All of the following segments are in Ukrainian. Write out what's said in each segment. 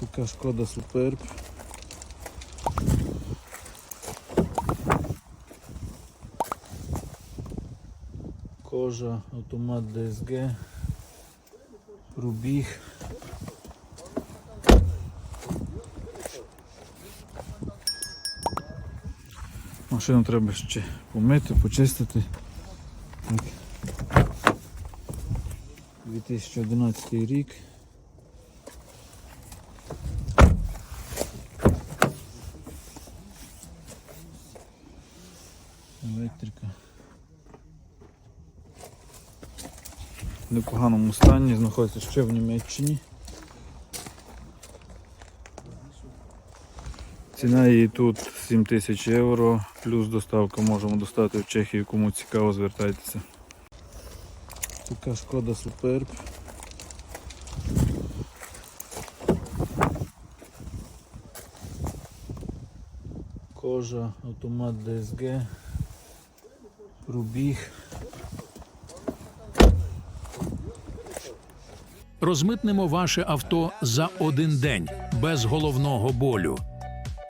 Така шкода суперб. Кожа, автомат DSG, пробіг. Машину треба ще помити, почистити. Так. 2011 рік. Електрика. В непоганому стані, знаходиться ще в Німеччині. Ціна її тут 7 тисяч євро, плюс доставка можемо достати в Чехію, кому цікаво, звертайтеся. Така шкода суперб. Кожа, автомат DSG, пробіг. Розмитнемо ваше авто за один день без головного болю.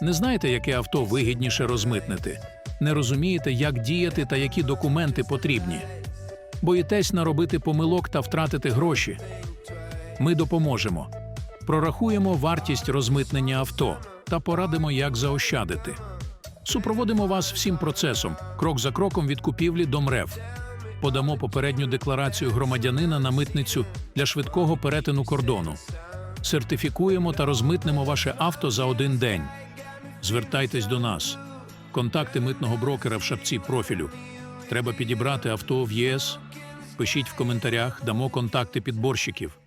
Не знаєте, яке авто вигідніше розмитнити? Не розумієте, як діяти та які документи потрібні. Боїтесь наробити помилок та втратити гроші. Ми допоможемо. Прорахуємо вартість розмитнення авто та порадимо, як заощадити. Супроводимо вас всім процесом, крок за кроком від купівлі до МРЕВ. Подамо попередню декларацію громадянина на митницю для швидкого перетину кордону. Сертифікуємо та розмитнемо ваше авто за один день. Звертайтесь до нас. Контакти митного брокера в шапці профілю. Треба підібрати авто в ЄС. Пишіть в коментарях, дамо контакти підборщиків.